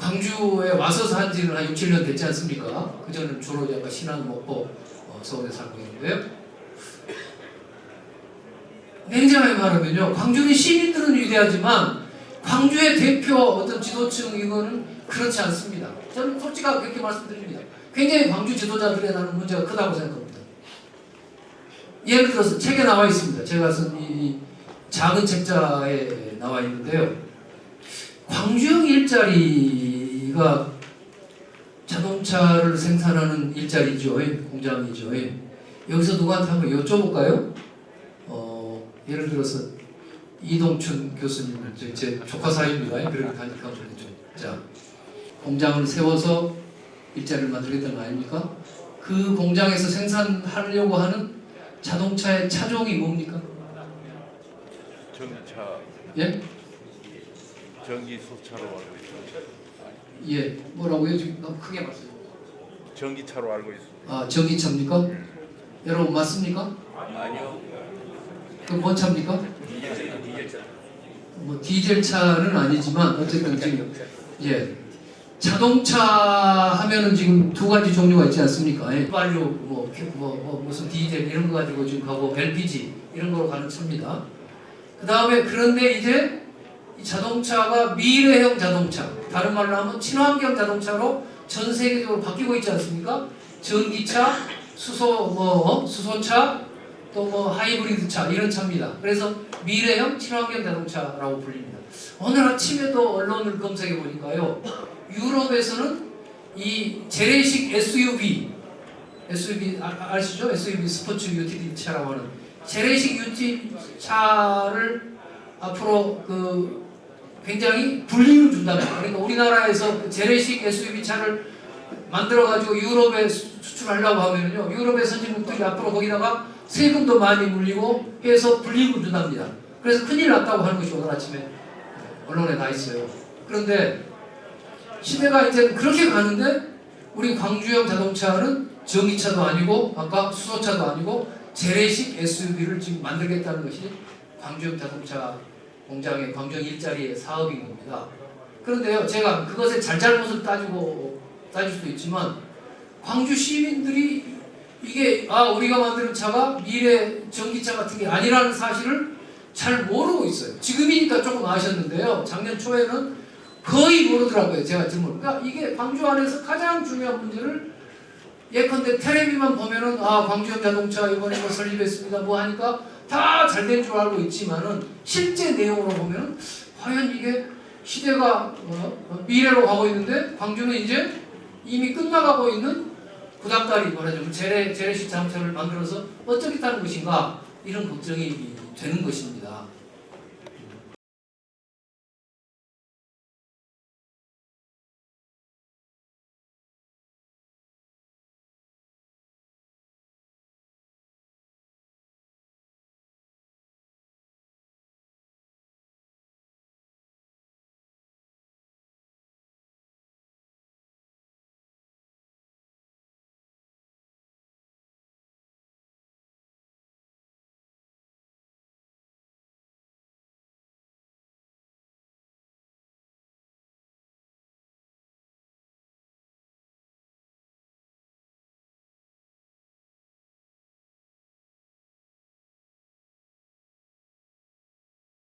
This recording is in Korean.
광주에 와서 산 지는 한 6, 7년 됐지 않습니까? 그전에는 주로 약간 신안 먹고 어, 서울에 살고 있는데요. 냉정하게 말하면요. 광주는 시민들은 위대하지만 광주의 대표 어떤 지도층 이거는 그렇지 않습니다. 저는 솔직하게 그렇게 말씀드립니다. 굉장히 광주 지도자들에 나는 문제가 크다고 생각합니다. 예를 들어서 책에 나와 있습니다. 제가 쓴 이 작은 책자에 나와 있는데요. 광주형 일자리 가 자동차를 생산하는 일자리죠. 공장이죠. 여기서 누구한테 한번 여쭤볼까요? 어, 예를 들어서 이동춘 교수님을 제, 제 조카 사이입니다. 그렇게 가니까 좀 자, 공장을 세워서 일자리를 만들겠다는 거 아닙니까? 그 공장에서 생산하려고 하는 자동차의 차종이 뭡니까? 전기차, 예? 전기 소차로 알고 있습니다. 예. 뭐라고요? 지금 너무 크게 말씀. 전기차로 알고 있습니다. 아, 전기차입니까? 여러분 맞습니까? 아니요. 그럼 뭔 차입니까? 뭐 디젤 차는 아니지만 어쨌든 지금 예 자동차 하면은 지금 두 가지 종류가 있지 않습니까? 예. 휘발유 뭐, 그 뭐, 뭐 무슨 디젤 이런 거 가지고 지금 가고 LPG 이런 거로 가는 차입니다. 그 다음에 그런데 이제 이 자동차가 미래형 자동차 다른 말로 하면 친환경 자동차로 전 세계적으로 바뀌고 있지 않습니까? 전기차, 수소 뭐 어? 수소차 또 뭐 하이브리드 차 이런 차입니다. 그래서 미래형 친환경 자동차라고 불립니다. 오늘 아침에도 언론을 검색해 보니까요. 유럽에서는 이 재래식 SUV SUV 아, 아시죠? SUV 스포츠 유티리티 차라고 하는 재래식 유티 차를 앞으로 그 굉장히 불리를 준답니다. 그러니까 우리나라에서 그 재래식 SUV 차를 만들어 가지고 유럽에 수- 수출하려고 하면요. 유럽의 선진국들이 앞으로 거기다가 세금도 많이 물리고 해서 불리을 준답니다. 그래서 큰일 났다고 하는 것이 오늘 아침에 언론에 나 있어요. 그런데 시대가 이제 그렇게 가는데 우리 광주형 자동차는 전기차도 아니고 아까 수소차도 아니고 재래식 SUV를 지금 만들겠다는 것이 광주형 자동차 공장의 광주형 일자리의 사업인 겁니다. 그런데요, 제가 그것의 잘잘못을 따지고 따질 수도 있지만 광주 시민들이 이게 아 우리가 만드는 차가 미래 전기차 같은 게 아니라는 사실을 잘 모르고 있어요. 지금이니까 조금 아셨는데요. 작년 초에는 거의 모르더라고요. 제가 질문. 그러니까 이게 광주 안에서 가장 중요한 문제를 예컨대 텔레비만 보면은 아 광주형 자동차 이번에 뭐 설립했습니다. 뭐 하니까 다 잘 된 줄 알고 있지만은 실제 내용으로 보면은 과연 이게 시대가 어, 미래로 가고 있는데 광주는 이제 이미 끝나가고 있는 구닥다리 말하자면 재래 재래식 자동차를 만들어서 타는 것인가 이런 걱정이 되는 것입니다.